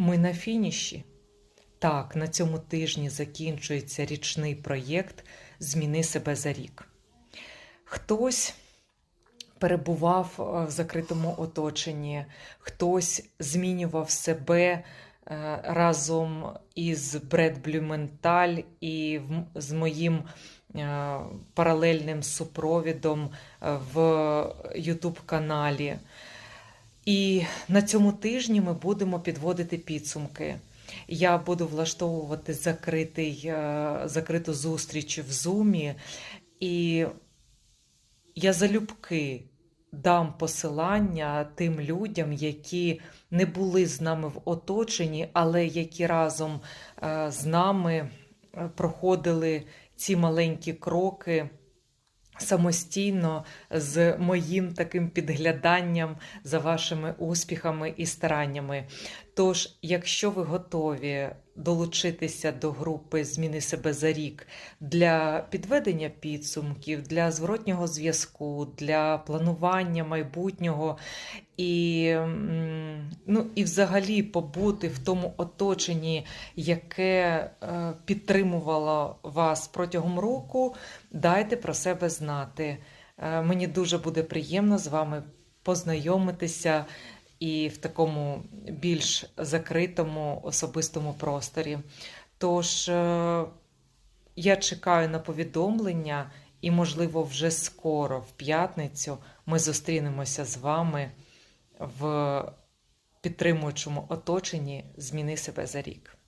Ми на фініші. Так, на цьому тижні закінчується річний проєкт Зміни себе за рік. Хтось перебував е, в закритому оточенні, хтось змінював себе е, разом із Бред Блюменталь і з моїм е, паралельним супровідом в YouTube каналі. І на цьому тижні ми будемо підводити підсумки. Я буду влаштовувати закритий, е, закриту зустріч в Зумі, і я залюбки дам посилання тим людям, які не були з нами в оточенні, але які разом е, з нами е, проходили ці маленькі кроки самостійно з моїм таким підгляданням за вашими успіхами і стараннями. Тож, якщо ви готові долучитися до групи Зміни себе за рік для підведення підсумків, для зворотнього зв'язку, для планування майбутнього і, ну, і взагалі побути в тому оточенні, яке е, підтримувало вас протягом року, дайте про себе знати. Е, Мені дуже буде приємно з вами познайомитися і в такому більш закритому особистому просторі. Тож е, я чекаю на повідомлення, і, можливо, вже скоро, в п'ятницю, ми зустрінемося з вами в підтримуючому оточенні Зміни себе за рік.